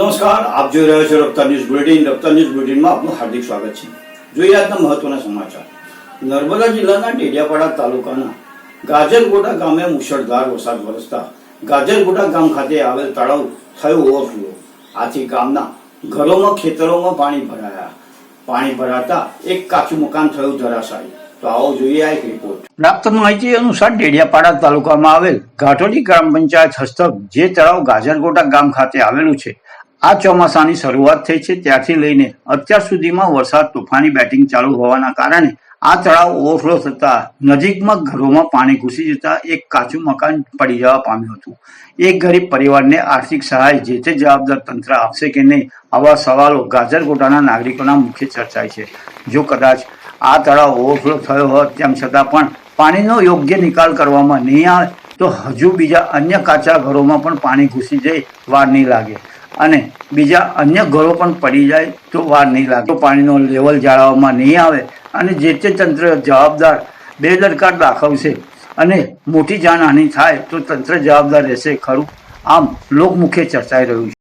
નમસ્કાર, આપ જોઈ રહ્યા છો Raftar news bulletin. Raftar news બુલેટિનમાં આપનું હાર્દિક સ્વાગત છે. જોઈએ આજના મહત્વના સમાચાર. નર્મદા જિલ્લાના ડેડિયાપાડા તાલુકાના ગાજરગોટા ગામે મુશળધાર વરસાદ વરસતા ગાજરગોટા ગામ ખાતે આવેલ તળાવ થયો ઓવરફ્લો. આથી ગામના ઘરોમાં, ખેતરોમાં પાણી ભરાયા. પાણી ભરાતા એક કાચું મકાન થયું ધરાશાયી. તો આવો જોઈએ આ પ્રાપ્ત માહિતી અનુસાર ડેડિયાપાડા તાલુકામાં આવેલ ઘાટોલી ગ્રામ પંચાયત હસ્તક, જે તળાવ ગાજરગોટા ગામ ખાતે આવેલું છે આ ચોમાસાની શરૂઆત થઈ છે. ત્યારથી લઈને અત્યાર સુધીમાં વરસાદ તોફાની બેટિંગ ચાલુ હોવાના કારણે આ તળાવ ઓવરફ્લો થતા નજીકમાં ઘરોમાં પાણી ઘૂસી જતા એક કાચું મકાન પડી જવા પામ્યું હતું. એક ગરીબ પરિવારને આર્થિક સહાય જે તે જવાબદાર તંત્ર આપશે કે નહીં આવા સવાલો ગાજરકોટાના નાગરિકોના મુખ્ય ચર્ચાય છે. જો કદાચ આ તળાવ ઓવરફ્લો થયો હોત, તેમ છતાં પણ પાણીનો યોગ્ય નિકાલ કરવામાં નહીં આવે, તો હજુ બીજા અન્ય કાચા ઘરોમાં પણ પાણી ઘૂસી જાય વાર નહીં લાગે. અને બીજા અન્ય ઘરો પણ પડી જાય તો વાર નહીં લાગે. પાણીનો લેવલ જાળવવામાં નહીં આવે અને જે તે તંત્ર જવાબદાર બેદરકાર દાખવશે અને મોટી જાનહાનિ થાય તો તંત્ર જવાબદાર રહેશે ખરું. આમ લોકમુખે ચર્ચાઈ રહ્યું છે.